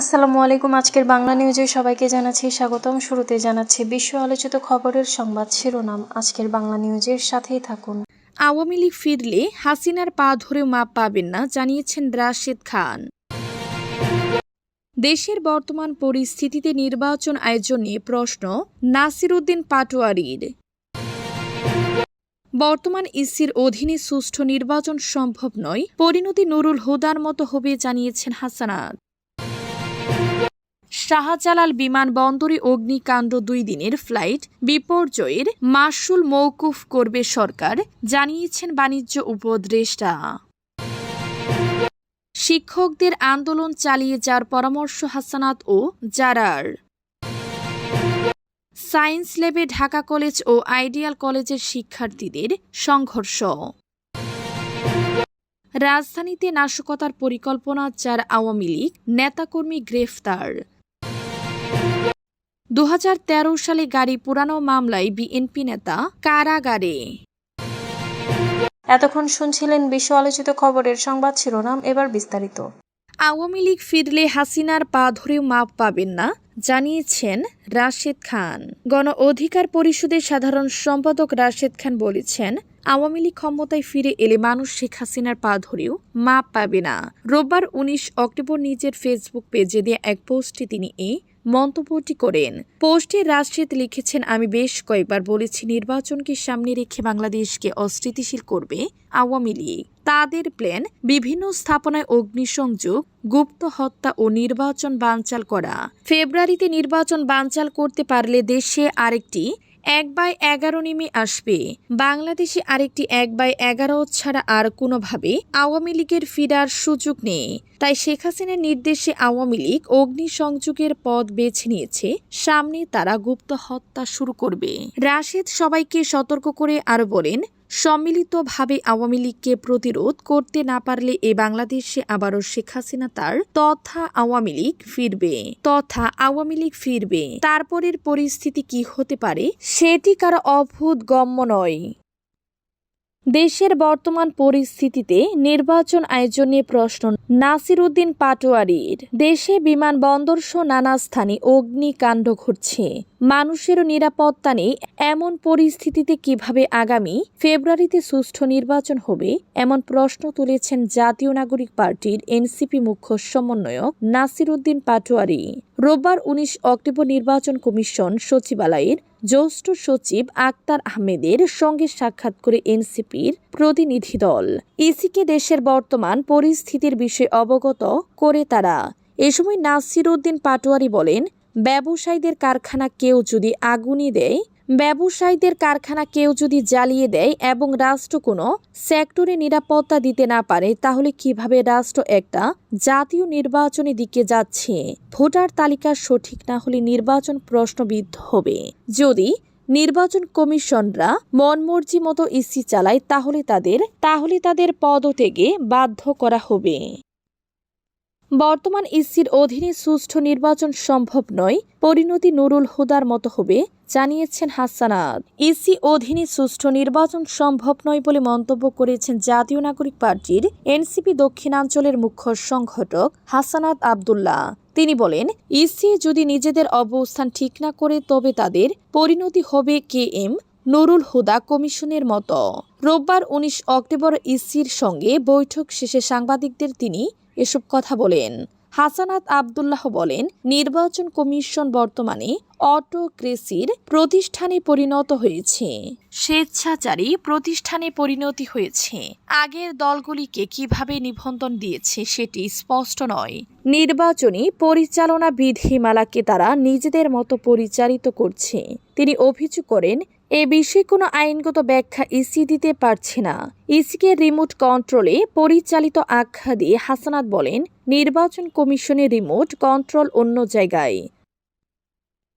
আসসালামু আলাইকুম, আজকের বাংলা নিউজে সবাইকে জানাচ্ছি স্বাগতম। শুরুতে জানাচ্ছি বিশ্ব আলোচিত খবরের সংবাদ শিরোনাম। আজকের বাংলা নিউজের সাথেই থাকুন। আওয়ামী লীগ ফিরলে হাসিনার পা ধরে মাপ পাবেন না, জানিয়েছেন রাশেদ খান। দেশের বর্তমান পরিস্থিতিতে নির্বাচন আয়োজন প্রশ্ন, নাসির উদ্দিন পাটোয়ারির। বর্তমান ইসির অধীনে সুষ্ঠু নির্বাচন সম্ভব নয়, পরিণতি নুরুল হুদার মতো হবে, জানিয়েছেন হাসানাত। শাহজালাল বিমানবন্দরে অগ্নিকাণ্ড দুই দিনের ফ্লাইট বিপর্যয়ের মাসুল মৌকুফ করবে সরকার, জানিয়েছেন বাণিজ্য উপদেষ্টা। শিক্ষকদের আন্দোলন চালিয়ে যার পরামর্শ হাসানাত ও জারার। সায়েন্স ল্যাবে ঢাকা কলেজ ও আইডিয়াল কলেজের শিক্ষার্থীদের সংঘর্ষ। রাজধানীতে নাশকতার পরিকল্পনা চার আওয়ামী লীগ নেতাকর্মী গ্রেফতার। দু হাজার তেরো সালে গাড়ি পুরানো মামলায় বিএনপি নেতা কারাগারে। এতক্ষণ শুনছিলেন বিশ্ব আলোচিত খবরের সংবাদ শিরোনাম এবার বিস্তারিত। আওয়ামী লীগ ফিরলে হাসিনার পা ধরেও মাপ পাবেন না জানিয়েছেন রাশেদ খান। গণ অধিকার পরিষদের সাধারণ সম্পাদক রাশেদ খান বলেছেন আওয়ামী লীগ ক্ষমতায় ফিরে এলে মানুষ শেখ হাসিনার পা ধরেও মাপ পাবে না। রোববার উনিশ অক্টোবর নিজের ফেসবুক পেজে দিয়ে এক পোস্টে তিনি এই মন্তব্যটি করেন। পোস্টে রাশেদ লিখেছেন, আমি বেশ কয়েকবার বলেছি, নির্বাচনকে সামনে রেখে বাংলাদেশকে অস্থিতিশীল করবে আওয়ামী লীগ। তাদের প্ল্যান, বিভিন্ন স্থাপনায় অগ্নিসংযোগ, গুপ্ত হত্যা ও নির্বাচন বানচাল করা। ফেব্রুয়ারিতে নির্বাচন বানচাল করতে পারলে দেশে আরেকটি এক বাই এগারো নেমে আসবে। বাংলাদেশে আরেকটি এক বাই এগারো ছাড়া আর কোনোভাবে আওয়ামী লীগের ফিরার সুযোগ নেই। তাই শেখ হাসিনার নির্দেশে আওয়ামী লীগ অগ্নিসংযোগের পথ বেছে নিয়েছে। সামনে তারা গুপ্ত হত্যা শুরু করবে। রাশেদ সবাইকে সতর্ক করে আরও বলেন সম্মিলিতভাবে আওয়ামী লীগকে প্রতিরোধ করতে না পারলে এ বাংলাদেশে আবারও শেখ হাসিনা তার তথা আওয়ামী লীগ ফিরবে, তথা আওয়ামী লীগ ফিরবে। তারপরের পরিস্থিতি কি হতে পারে, সেটি কারও অভূত গম্য নয়। দেশের বর্তমান পরিস্থিতিতে নির্বাচন আয়োজন নিয়ে প্রশ্ন। নাসির উদ্দিন পাটোয়ারির। দেশে বিমানবন্দর সহ নানা স্থানে অগ্নিকাণ্ড ঘটছে। মানুষেরও নিরাপত্তা নেই। এমন পরিস্থিতিতে কীভাবে আগামী ফেব্রুয়ারিতে সুষ্ঠু নির্বাচন হবে, এমন প্রশ্ন তুলেছেন জাতীয় নাগরিক পার্টির এনসিপি মুখ্য সমন্বয়ক নাসির উদ্দিন পাটোয়ারি। রোববার উনিশ অক্টোবর নির্বাচন কমিশন সচিবালয়ের জ্যেষ্ঠ সচিব আক্তার আহমেদের সঙ্গে সাক্ষাৎ করে এনসিপির প্রতিনিধি দল। ইসিকে দেশের বর্তমান পরিস্থিতির বিষয়ে অবগত করে তারা। এ সময় নাসির উদ্দিন পাটোয়ারি বলেন, ব্যবসায়ীদের কারখানা কেউ যদি আগুনে দেয় ব্যবসায়ীদের কারখানা কেউ যদি জ্বালিয়ে দেয় এবং রাষ্ট্র কোনো সেক্টরে নিরাপত্তা দিতে না পারে, তাহলে কীভাবে রাষ্ট্র একটা জাতীয় নির্বাচনের দিকে যাচ্ছে? ভোটার তালিকা সঠিক না হলে নির্বাচন প্রশ্নবিদ্ধ হবে। যদি নির্বাচন কমিশনরা মনমর্জি মতো ইসি চালায়, তাহলে তাদের তাহলে তাদের পদ থেকে বাধ্য করা হবে। বর্তমান ইসির অধীনে সুষ্ঠু নির্বাচন সম্ভব নয়, পরিণতি নুরুল হুদার মতো হবে, জানিয়েছেন হাসানাত। ইসি অধীনে সুষ্ঠু নির্বাচন সম্ভব নয় বলে মন্তব্য করেছেন জাতীয় নাগরিক পার্টির এনসিপি দক্ষিণাঞ্চলের মুখ্য সংগঠক হাসানাত আবদুল্লাহ। তিনি বলেন, ইসি যদি নিজেদের অবস্থান ঠিক না করে, তবে তাদের পরিণতি হবে কে এম নুরুল হুদা কমিশনের মতো। রোববার উনিশ অক্টোবর ইসির সঙ্গে বৈঠক শেষে সাংবাদিকদের তিনি এসব কথা বলেন। হাসানাত আবদুল্লাহ বলেন, নির্বাচন কমিশন বর্তমানে অটোক্রেসির প্রতিষ্ঠানে পরিণত হয়েছে। স্বেচ্ছাচারী প্রতিষ্ঠানে পরিণতি হয়েছে। আগের দলগুলিকে কীভাবে নিবন্ধন দিয়েছে সেটি স্পষ্ট নয়। নির্বাচনী পরিচালনা বিধিমালাকে তারা নিজেদের মতো পরিচালিত করছে। তিনি অভিযোগ করেন এ বিষয়ে কোনো আইনগত ব্যাখ্যা ইসি দিতে পারছে না। ইসিকে রিমোট কন্ট্রোলে পরিচালিত আখ্যা দিয়ে হাসানাত বলেন, নির্বাচন কমিশনের রিমোট কন্ট্রোল অন্য জায়গায়।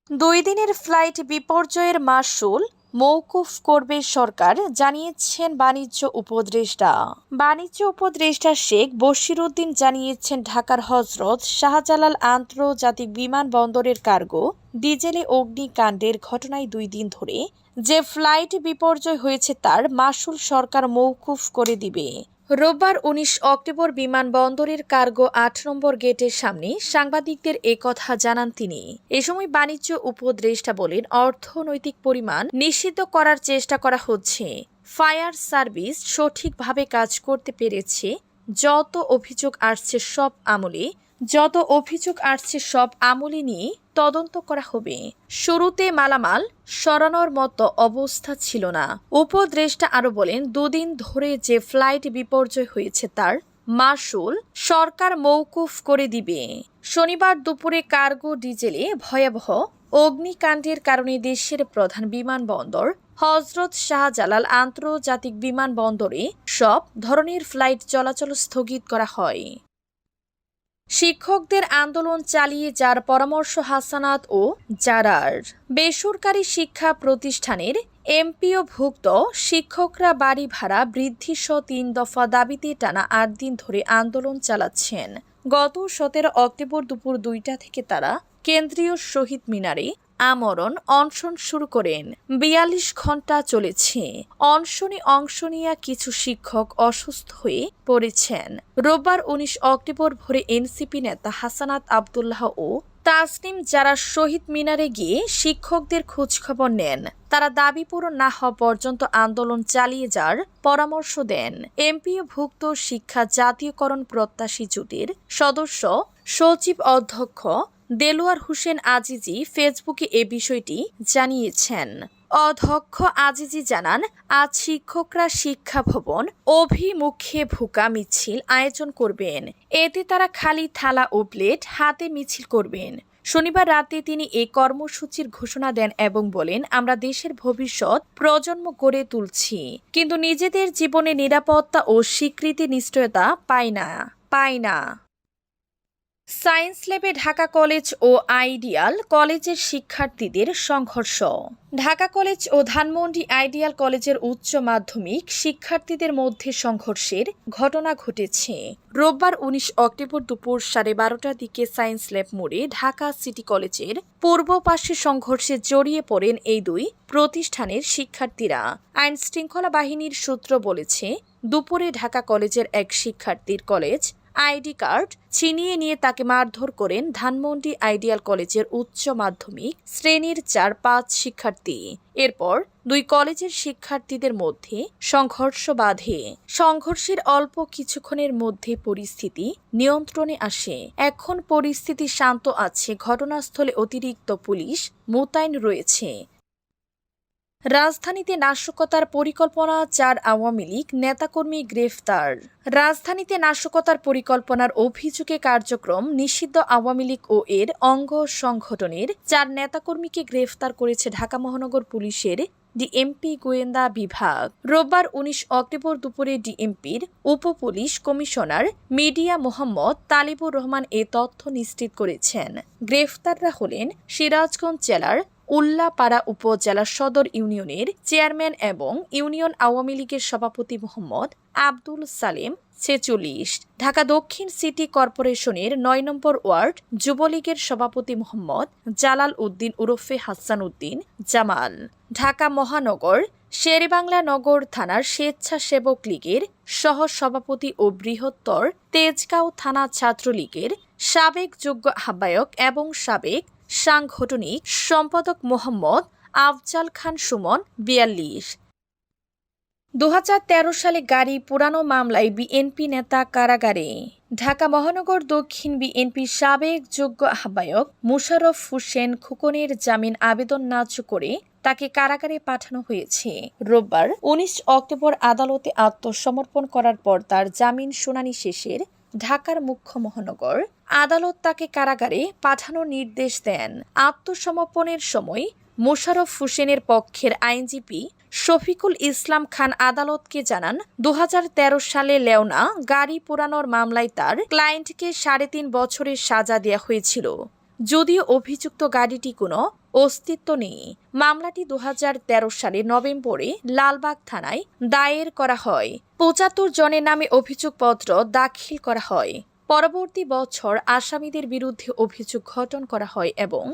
দুই দিনের ফ্লাইট বিপর্যয়ের মাসুল মৌকুফ করবে সরকার, জানিয়েছেন বাণিজ্য উপদেষ্টা। বাণিজ্য উপদেষ্টা শেখ বশিরউদ্দিন জানিয়েছেন, ঢাকার হজরত শাহজালাল আন্তর্জাতিক বিমানবন্দরের কার্গো, ডিজেলে অগ্নিকাণ্ডের ঘটনায় দুই দিন ধরে যে ফ্লাইট বিপর্যয় হয়েছে তার মাসুল সরকার মৌকুফ করে দিবে। রোববার উনিশ অক্টোবর বিমানবন্দরের কার্গো আট নম্বর গেটের সামনে সাংবাদিকদের একথা জানান তিনি। এ সময় বাণিজ্য উপদেষ্টা বলেন, অর্থনৈতিক পরিমাণ নিষিদ্ধ করার চেষ্টা করা হচ্ছে। ফায়ার সার্ভিস সঠিকভাবে কাজ করতে পেরেছে, যত অভিযোগ আসছে সব আমলে যত অভিযোগ আসছে সব আমলে নিয়ে তদন্ত করা হবে। শুরুতে মালামাল সরানোর মতো অবস্থা ছিল না। উপদেষ্টা আরও বলেন, দুদিন ধরে যে ফ্লাইট বিপর্যয় হয়েছে তার মাসুল সরকার মৌকুফ করে দিবে। শনিবার দুপুরে কার্গো ডিজেলে ভয়াবহ অগ্নিকাণ্ডের কারণে দেশের প্রধান বিমানবন্দর হজরত শাহজালাল আন্তর্জাতিক বিমানবন্দরে সব ধরনের ফ্লাইট চলাচল স্থগিত করা হয়। শিক্ষকদের আন্দোলন চালিয়ে যার পরামর্শ হাসানাত ও জারার। বেসরকারি শিক্ষা প্রতিষ্ঠানের এমপিওভুক্ত শিক্ষকরা বাড়ি ভাড়া বৃদ্ধিসহ তিন দফা দাবিতে টানা আট দিন ধরে আন্দোলন চালাচ্ছেন। গত সতেরো অক্টোবর দুপুর দুইটা থেকে তারা কেন্দ্রীয় শহীদ মিনারে আমরণ অনশন শুরু করেন বিয়াল্লিশ ঘণ্টা চলেছে। অনশনে অংশ নেওয়া কিছু শিক্ষক অসুস্থ হয়ে পড়েছেন। রোববার উনিশ অক্টোবর ভোরে এনসিপি নেতা হাসানাত আবদুল্লাহ ও তাসনিম যারা শহীদ মিনারে গিয়ে শিক্ষকদের খোঁজখবর নেন, তারা দাবি পূরণ না হওয়া পর্যন্ত আন্দোলন চালিয়ে যাওয়ার পরামর্শ দেন। এমপিওভুক্ত শিক্ষা জাতীয়করণ প্রত্যাশী জোটের সদস্য সচিব অধ্যক্ষ দেলোয়ার হোসেন আজিজি ফেসবুকে এ বিষয়টি জানিয়েছেন। অধ্যক্ষ আজিজি জানান, আজ শিক্ষকরা শিক্ষা ভবন, অভিমুখে ভুকা মিছিল আয়োজন করবেন। এতে তারা খালি থালা ও প্লেট হাতে মিছিল করবেন। শনিবার রাতে তিনি এই কর্মসূচির ঘোষণা দেন এবং বলেন, আমরা দেশের ভবিষ্যৎ প্রজন্ম গড়ে তুলছি, কিন্তু নিজেদের জীবনে নিরাপত্তা ও স্বীকৃতি নিশ্চয়তা পাই না পাই না। সায়েন্স ল্যাবে ঢাকা কলেজ ও আইডিয়াল কলেজের শিক্ষার্থীদের সংঘর্ষ। ঢাকা কলেজ ও ধানমন্ডি আইডিয়াল কলেজের উচ্চ মাধ্যমিক শিক্ষার্থীদের মধ্যে সংঘর্ষের ঘটনা ঘটেছে। রোববার উনিশ অক্টোবর দুপুর সাড়ে বারোটার দিকে সায়েন্স ল্যাব মোড়ে ঢাকা সিটি কলেজের পূর্ব পাশে সংঘর্ষে জড়িয়ে পড়েন এই দুই প্রতিষ্ঠানের শিক্ষার্থীরা। আইন শৃঙ্খলা বাহিনীর সূত্র বলেছে, দুপুরে ঢাকা কলেজের এক শিক্ষার্থীর কলেজ আইডি কার্ড ছিনিয়ে নিয়ে তাকে মারধর করেন ধানমন্ডি আইডিয়াল কলেজের উচ্চ মাধ্যমিক শ্রেণির চার পাঁচ শিক্ষার্থী। এরপর দুই কলেজের শিক্ষার্থীদের মধ্যে সংঘর্ষ বাধে। সংঘর্ষের অল্প কিছুক্ষণের মধ্যে পরিস্থিতি নিয়ন্ত্রণে আসে। এখন পরিস্থিতি শান্ত আছে, ঘটনাস্থলে অতিরিক্ত পুলিশ মোতায়েন রয়েছে। রাজধানীতে নাশকতার পরিকল্পনা, চার আওয়ামী লীগ নেতাকর্মী গ্রেফতার। রাজধানীতে নাশকতার পরিকল্পনার অভিযোগে কার্যক্রম নিষিদ্ধ আওয়ামী লীগ ও এর অঙ্গ সংগঠনের চার নেতাকর্মীকে গ্রেফতার করেছে ঢাকা মহানগর পুলিশের ডিএমপি গোয়েন্দা বিভাগ। রোববার উনিশ অক্টোবর দুপুরে ডিএমপির উপ police commissioner media Mohammad Talibur Rahman এ তথ্য নিশ্চিত করেছেন। গ্রেফতাররা হলেন সিরাজগঞ্জ জেলার উল্লাপাড়া উপজেলা সদর ইউনিয়নের চেয়ারম্যান এবং ইউনিয়ন আওয়ামী লীগের সভাপতি মোহাম্মদ আব্দুল সালেম ছেচল্লিশ, ঢাকা দক্ষিণ সিটি কর্পোরেশনের নয় নম্বর ওয়ার্ড যুবলীগের সভাপতি মোহাম্মদ জালাল উদ্দিন উরফে হাসান উদ্দিন জামাল, ঢাকা মহানগর শেরেবাংলা নগর থানার স্বেচ্ছাসেবক লীগের সহ সভাপতি ও বৃহত্তর তেজগাঁও থানা ছাত্রলীগের সাবেক যোগ্য আহ্বায়ক এবং সাবেক সাংগঠনিক সম্পাদক মোহাম্মদ আফজাল খান সুমন, বিয়াল্লিশ। দু সালে গাড়ি পুরানো মামলায় বিএনপি নেতা কারাগারে। ঢাকা মহানগর দক্ষিণ বিএনপি সাবেক যোগ্য আহ্বায়ক মুশারফ হোসেন খুকনের জামিন আবেদন নাচ করে তাকে কারাগারে পাঠানো হয়েছে। রোববার উনিশ অক্টোবর আদালতে আত্মসমর্পণ করার পর তার জামিন শুনানি শেষের ঢাকার মুখ্য মহানগর আদালত তাকে কারাগারে পাঠানোর নির্দেশ দেন। আত্মসমর্পণের সময় মোশারফ হোসেনের পক্ষের আইনজীবী শফিকুল ইসলাম খান আদালতকে জানান, দুহাজার তেরো সালে লেওনা গাড়ি পোড়ানোর মামলায় তার ক্লায়েন্টকে সাড়ে তিন বছরের সাজা দেওয়া হয়েছিল। যদিও অভিযুক্ত গাড়িটি কোনো অস্তিত্ব নেই। মামলাটি দু হাজার তেরো সালে নভেম্বরে লালবাগ থানায় দায়ের করা হয়। পঁচাত্তর জনের নামে অভিযোগপত্র দাখিল করা হয়। পরবর্তী বছর আসামিদের বিরুদ্ধে অভিযোগ গঠন করা হয় এবং